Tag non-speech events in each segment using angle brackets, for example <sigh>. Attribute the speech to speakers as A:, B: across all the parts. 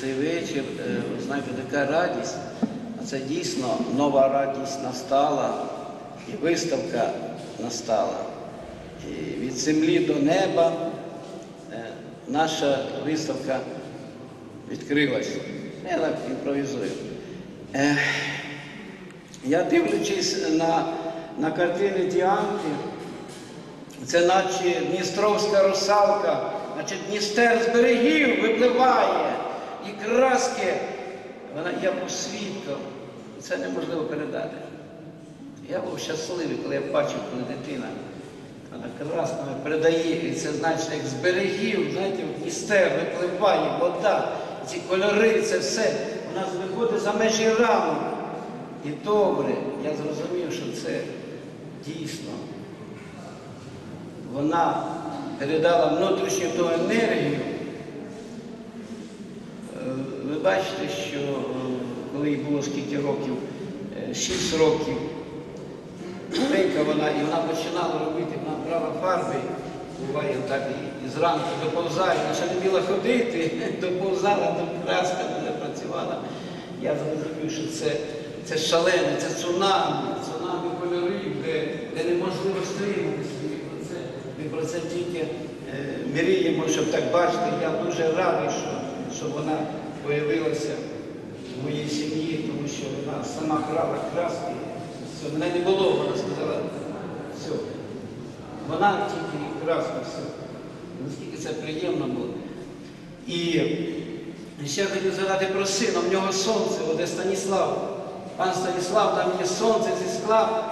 A: цей вечір, е, знаєте, така радість, а це дійсно нова радість настала, і виставка настала. І від землі до неба е, наша виставка відкрилась. Я так імпровізую. Е, Я дивлячись на, на картини Діанки, це наче Дністровська русалка, наче Дністер з берегів випливає, і краски. Вона, я був свідком, це неможливо передати. Я був щасливий, коли я бачив, коли дитина вона красними передає, і це значить, як з берегів, знаєте, в Дністер випливає, вода, ці кольори, це все. Вона виходить за межі рамок. І добре, я зрозумів, що це дійсно вона передала внутрішню ту енергію. Е, бачите, що е, коли їй було скільки років, Е, шість років, маленька вона, і вона починала робити, вона брала фарби, буває так і, зранку доповзає, вона ще не вміла ходити, <laughs> доповзала до краска, де працювала. Я зрозумів, що це, це шалене, це цунамі, цунамі кольорів, де, де неможливо стриматися. Ми про це тільки е, мріємо, щоб так бачити. Я дуже радий, що, що вона появилася в моїй сім'ї, тому що вона сама крала краски. Все, мене не було, вона сказала, все. Вона тільки краску, все. Наскільки це приємно було. І ще хотів згадати про сина, в нього сонце, оде Станіслав. Пан Станіслав, там є сонце зі скла,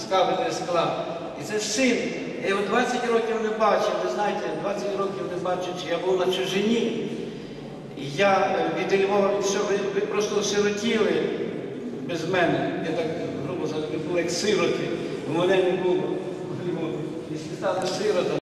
A: з кафедри скла. І це син. Я його 20 років не бачив, ви знаєте, 20 років не бачив, чи я був на чужині. Я е, від Львова, що ви, ви просто сиротіли без мене. Я так грубо були як сироти. У мене не було. І стали сиротами.